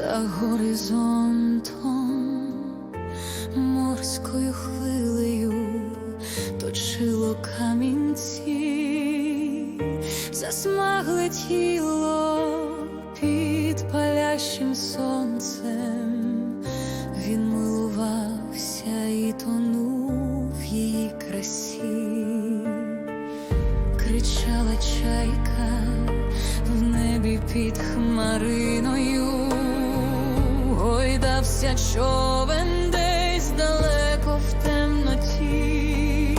за горизонтом, морською хвилею точило камінці, засмагле тіло під палящим сонцем, він милувався і тонув її красі. Кричала чайка в небі під хмариною, гойдався човен десь далеко в темноті.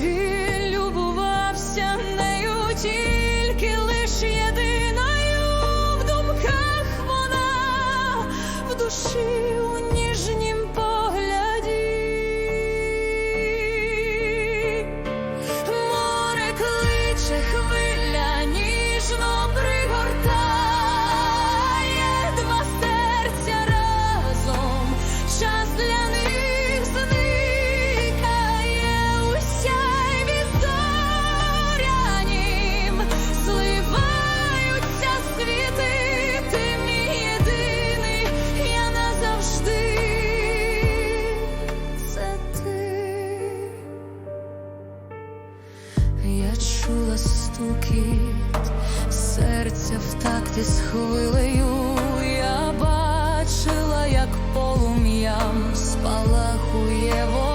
Він любувався нею тільки лиш єдиною в думках вона в душі я чула стуки, серця в такті з хвилею, я бачила, як полум'ям спалахує вода.